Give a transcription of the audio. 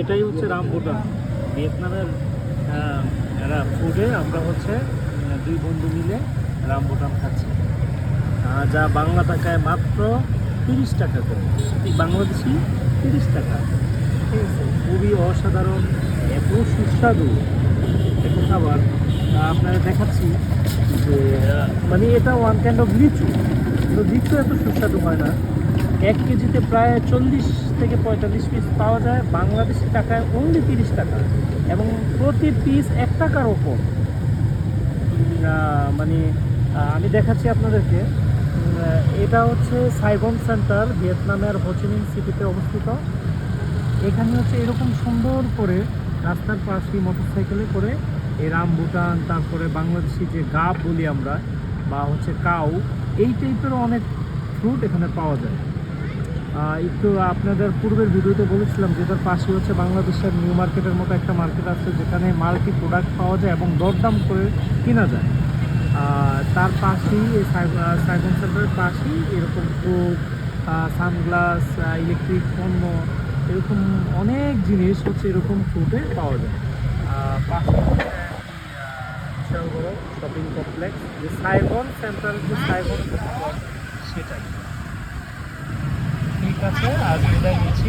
এটাই হচ্ছে রামবুটান ভিয়েতনামের এরা ফুডে আমরা হচ্ছে দুই বন্ধু মিলে রামবুটান খাচ্ছি। যা বাংলা টাকায় মাত্র তিরিশ টাকা করে। বাংলাদেশি তিরিশ টাকা। ঠিক আছে। খুবই অসাধারণ এত সুস্বাদু একটা খাবার। আপনারা দেখাচ্ছি যে মানে এটা ওয়ান কাইন্ড অফ লিচু। তো লিচু এত সুস্বাদু হয় না। এক কেজিতে প্রায় চল্লিশ থেকে পঁয়তাল্লিশ পিস পাওয়া যায়। বাংলাদেশি টাকায় অনলি তিরিশ টাকা। এবং প্রতি পিস এক টাকার ওপর। মানে আমি দেখাচ্ছি আপনাদেরকে। এটা হচ্ছে সাইগন সেন্টার, ভিয়েতনামের হোচিমিন সিটিতে অবস্থিত। এখানে হচ্ছে এরকম সুন্দর করে রাস্তার পাশে মোটরসাইকেলে করে এই রামবুটান তারপরে বাংলাদেশি যে গাব বলি আমরা, বা হচ্ছে কাউ, এই টাইপেরও অনেক ফ্রুট এখানে পাওয়া যায়। একটু আপনাদের পূর্বের ভিডিওতে বলেছিলাম যে তার পাশে হচ্ছে বাংলাদেশের নিউ মার্কেটের মতো একটা মার্কেট আছে যেখানে মাল্টি প্রোডাক্ট পাওয়া যায় এবং দরদাম করে কেনা যায়। তার পাশেই সাইবন সেন্টারের পাশেই এরকম ফ্রুট সানগ্লাস ইলেকট্রিক পণ্য, এরকম অনেক জিনিস হচ্ছে এরকম ফ্রুটে পাওয়া যায়। শপিং কমপ্লেক্স যে সাইবন সেন্টার যে সাইবন সেটাই। ঠিক আছে আজ বিদায় নিচ্ছি।